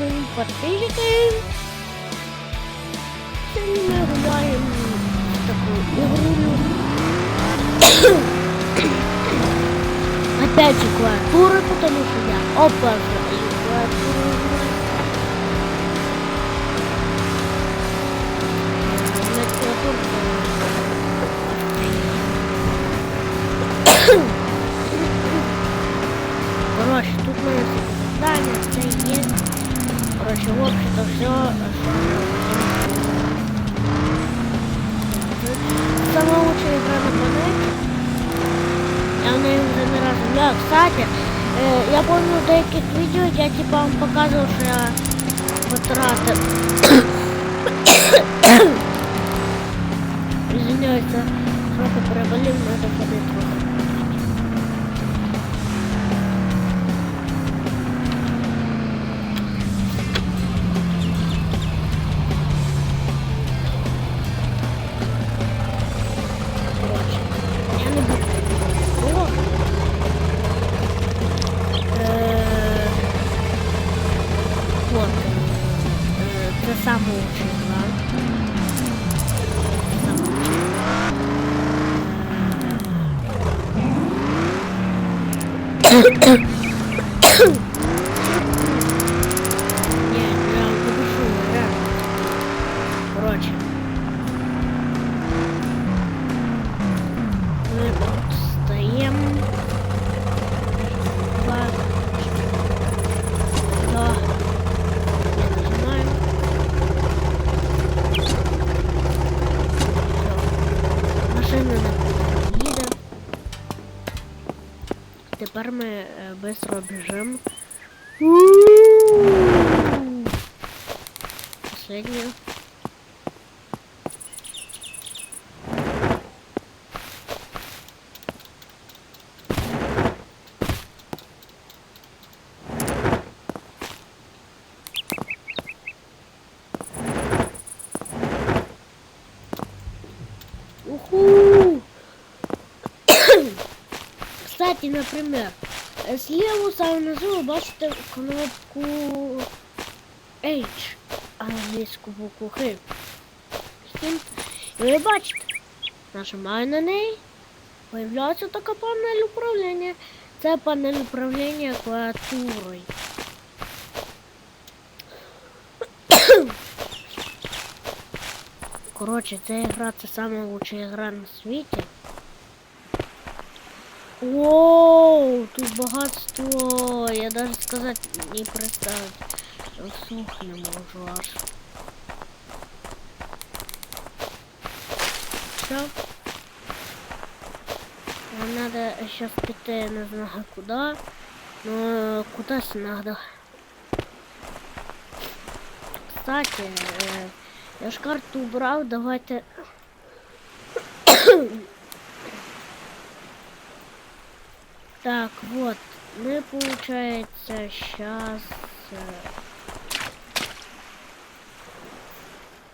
дякую подписчики. Ми гуляємо в. Опять же клавиатура, потому что я обожаю клавиатуру. Короче, в общем-то все, Сама лучшая игра на планете. Я в неї вже не раз гуляв. Кстати, е, я помню в деяких відео я типа вам показував, що я потратив. Извиняюсь, я трохи переболів, надо ходити Oh, oh, oh. фермы э, быстро бежим. Последнюю. Уху! Кстати, например, слева саме внизу ви бачите кнопку H, англійську букву Х. І ви бачите, нажимаю на неї, появляється така панель управління. Це панель управління клавіатурою. Коротше, ця ігра це лучша ігра на світі. Воу, тут багатство. Я даже сказать не представить. Вслух не можу аж. Все. Нам надо сейчас піти не знаю куда. Но кудись надо. Кстати, э, я ж карту убрал, давайте Так, вот. Мы, получается, сейчас...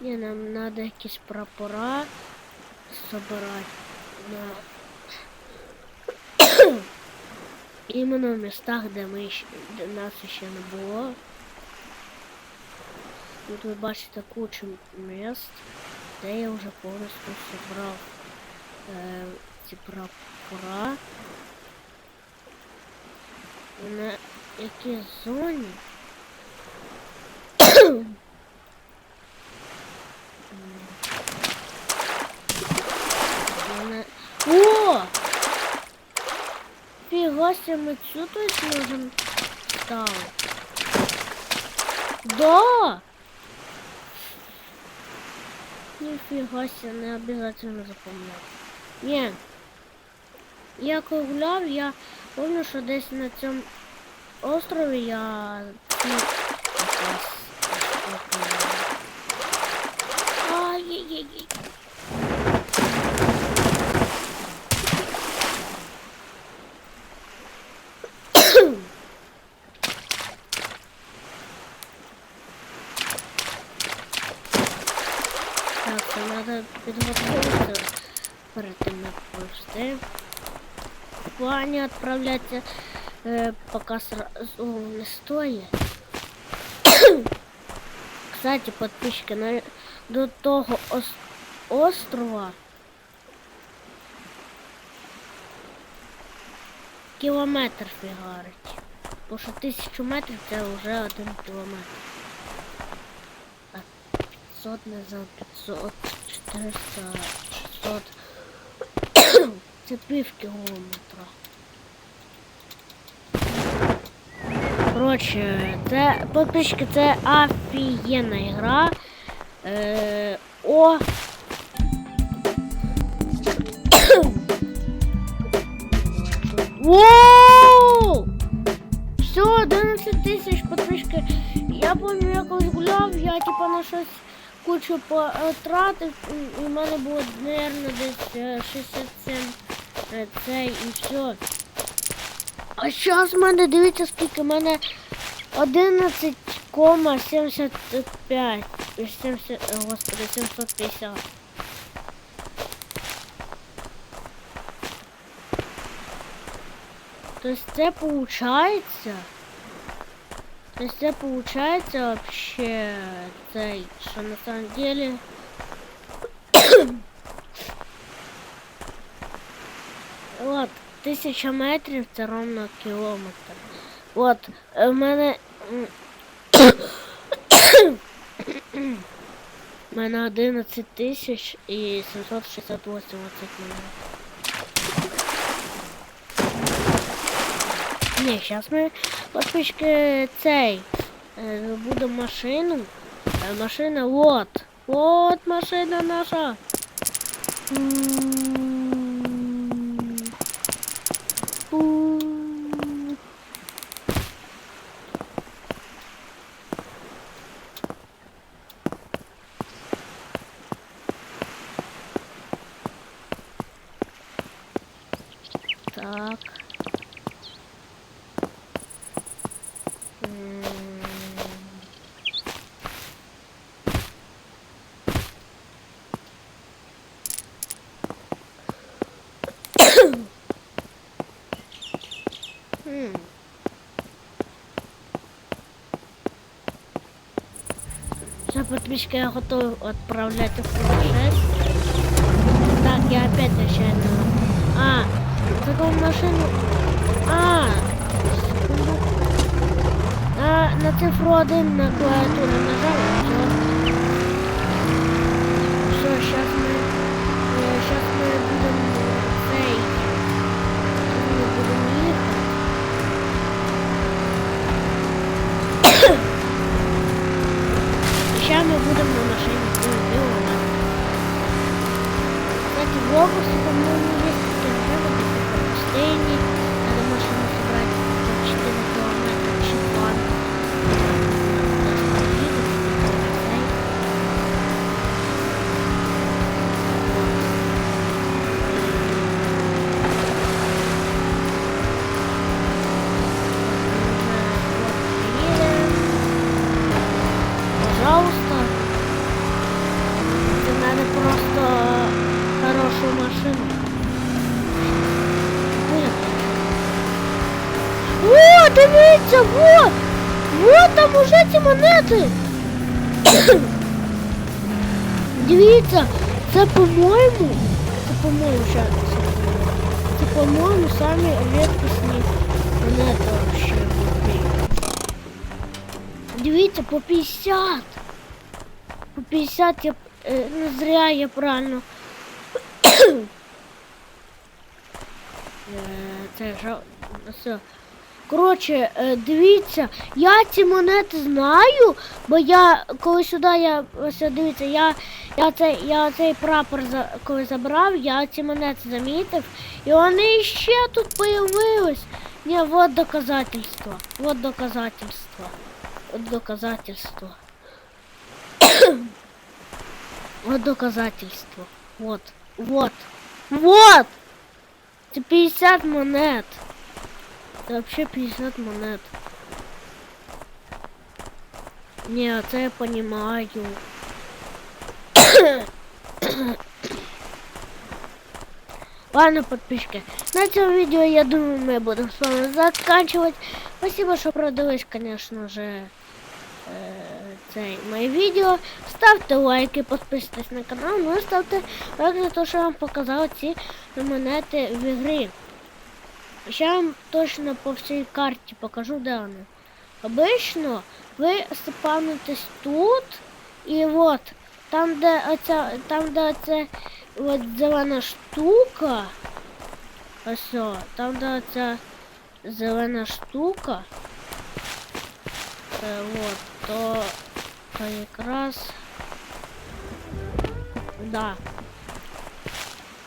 Не, нам надо якісь прапора собирать на... Іменно в містах, де ми ще, де нас ще не було. Тут ви бачите кучу міст, де я вже повністю зібрав е, ці прапора. На якій зоні? О! Фіга себе, ми цю тут можемо ставити. Да! Нифига себе, не обязательно запоминать. Не. Я коли гуляв, я помню, що десь на цьому острові я. Ай-яй-яй-яй. Так, треба підготуватися перед тим, як повсти. В плані відправлятися, е, поки сразу не стоїть. Кстати, подписчики, на, до того ос, острова кілометр фігарить. Бо що тисячу метрів це вже один кілометр. А 500 не за 500, 400, 600. Це пів кілометра. Коротше, це подписчики, це офігенна гра. Е, о. Воу! Все, 11 тисяч подписчики. Я пам'ятаю, я колись гуляв, я типа на щось кучу потратив, в мене було, наверное, десь е, 67 е, цей і все. А зараз в мене, дивіться, скільки в мене 11,75. 70, о, господи, 750. То есть це получается? То есть це получается вообще цей, що на самом деле тисяча метрів це ровно кілометр. От, е, в мене. У мене 11 тисяч і 768 оцих мене. Ні, зараз ми подписчики цей. е, Будемо машину. Е, Машина вот. Вот машина наша. Так. М. Все, я готов отправлять в путешествие. Так, я опять нечаянно. А, такую машину. А. А, на цифру один на клавиатуре нажал. Ці монети. Дивіться, це по-моєму, це по-моєму зараз. Це по-моєму самі рідкісні монети вообще. Дивіться, по 50. По 50 я не зря я правильно. Е, Це жал... Коротше, е, дивіться, я ці монети знаю, бо я коли сюди я ось дивіться, я, я цей я цей прапор за коли забрав, я ці монети замітив, і вони ще тут появились. Ні, вот доказательство. Вот доказательство. Вот доказательство. вот доказательство. Вот. Вот. Вот! Это 50 монет. Это вообще 50 монет. Не, это я понимаю. Ладно, подписчики. На этом видео, я думаю, мы будем с вами заканчивать. Спасибо, что продалось, конечно же. цей моє відео. Ставте лайки, підписуйтесь на канал, ну і ставте лайк за те, що я вам показав ці монети в ігрі. я вам точно по всій карті покажу, де вони. Обично ви спавнитесь тут і от там, де оця, там, де оця от зелена штука. Ось, там, де оця зелена штука. Е, от, то, то якраз. Да.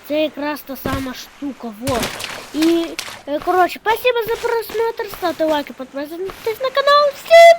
Це якраз та сама штука, вот. І, короче, спасибо за просмотр, ставьте лайки, подписывайтесь на канал. Пока!